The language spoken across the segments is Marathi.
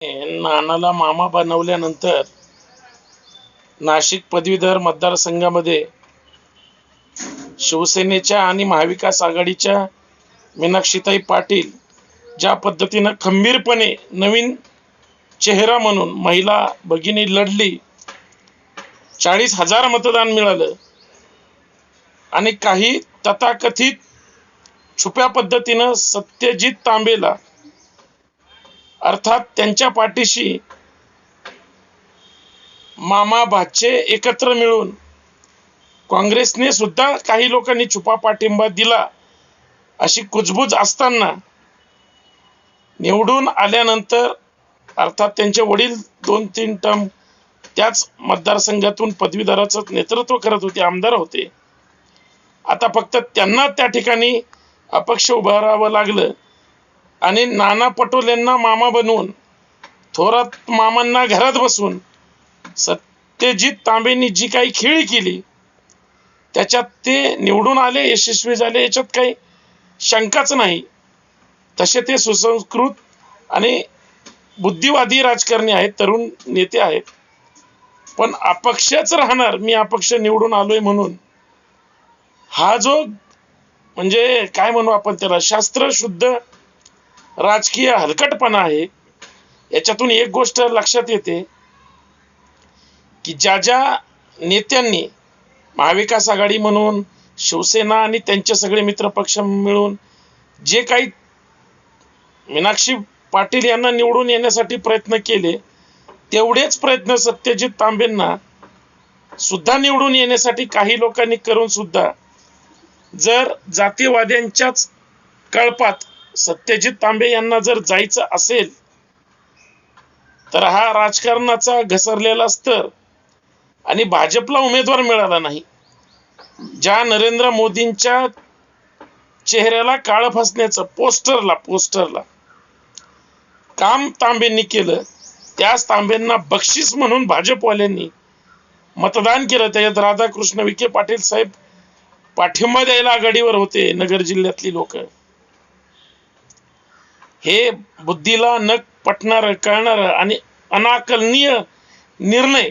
नानाला मामा बनवल्यानंतर नाशिक पदवीधर मतदारसंघामध्ये शिवसेनेच्या आणि महाविकास आघाडीच्या मीनाक्षीताई पाटील ज्या पद्धतीनं खंबीरपणे नवीन चेहरा म्हणून महिला भगिनी लढली चाळीस हजार मतदान मिळालं आणि काही तथाकथित छुप्या पद्धतीनं सत्यजित तांबेला अर्थात त्यांच्या पाठीशी मामा भाचे एकत्र मिळून काँग्रेसने सुद्धा काही लोकांनी छुपा पाठिंबा दिला. अशी कुजबूज असताना निवडून आल्यानंतर अर्थात त्यांचे वडील दोन तीन टर्म त्याच मतदारसंघातून पदवीधराचं नेतृत्व करत होते आमदार होते. आता फक्त त्यांना त्या ठिकाणी अपक्ष उभारावं लागलं. आणि नाना पटोलेंना मामा बनवून थोरात मामांना घरात बसून सत्यजित तांबेंनी जी काही खेळी केली त्याच्यात ते निवडून आले यशस्वी झाले याच्यात काही शंकाच नाही. तसे ते सुसंस्कृत आणि बुद्धिवादी राजकारणी आहेत तरुण नेते आहेत. पण अपक्षच राहणार मी अपक्ष निवडून आलोय म्हणून. हा जो म्हणजे काय म्हणू आपण त्याला शास्त्रशुद्ध राजकीय हलकटपणा आहे. याच्यातून एक गोष्ट लक्षात येते की ज्या ज्या नेत्यांनी महाविकास आघाडी म्हणून शिवसेना आणि त्यांचे सगळे मित्रपक्ष मिळून जे काही मीनाक्षी पाटील यांना निवडून येण्यासाठी प्रयत्न केले तेवढेच प्रयत्न सत्यजित तांबेंना सुद्धा निवडून येण्यासाठी काही लोकांनी करून सुद्धा जर जातीवाद्यांच्याच कळपात सत्यजित तांबे यांना जर जायचं असेल तर हा राजकारणाचा घसरलेला स्तर आणि भाजपला उमेदवार मिळाला नाही ज्या नरेंद्र मोदींच्या चेहऱ्याला काळ फसण्याचं पोस्टरला पोस्टरला काम तांबेंनी केलं त्याच तांबेंना बक्षीस म्हणून भाजपवाल्यांनी मतदान केलं. त्याच्यात राधाकृष्ण विखे पाटील साहेब पाठिंबा द्यायला आघाडीवर होते नगर जिल्ह्यातली लोक. हे बुद्धीला न पटणार कळणार आणि अनाकलनीय निर्णय.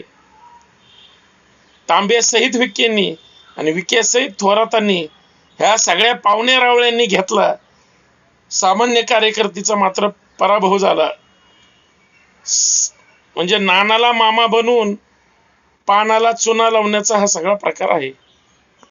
तांबे सहित विकेंनी आणि विके सहित थोरातांनी ह्या सगळ्या पाहुणे रावळ्यांनी घेतला. सामान्य कार्यकर्तीचा मात्र पराभव झाला. म्हणजे नानाला मामा बनवून पानाला चुना लावण्याचा हा सगळा प्रकार आहे.